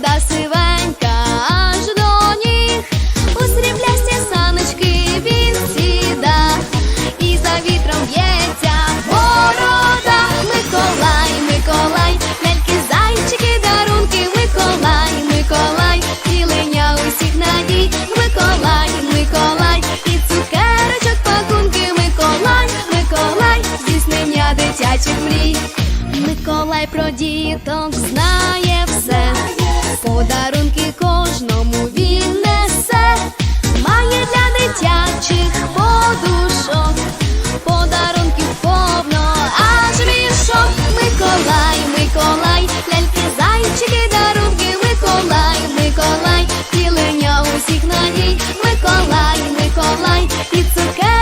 вода сивенька аж до ніг, у сріблясті саночки він сіда, і за вітром б'ється борода, Миколай, Миколай, ляльки, зайчики, дарунки, Миколай, Миколай, тілення усіх надій, Миколай, Миколай, і цукерочок пакунки, Миколай, Миколай, здійснення дитячих мрій. Миколай про діток знає все подарунки кожному він несе, має для дитячих подушок, подарунків повно, аж мішок. Миколай, Миколай, ляльки, зайчики, дарунки, Миколай, Миколай, тілення усіх надій, Миколай, Миколай, і цукер.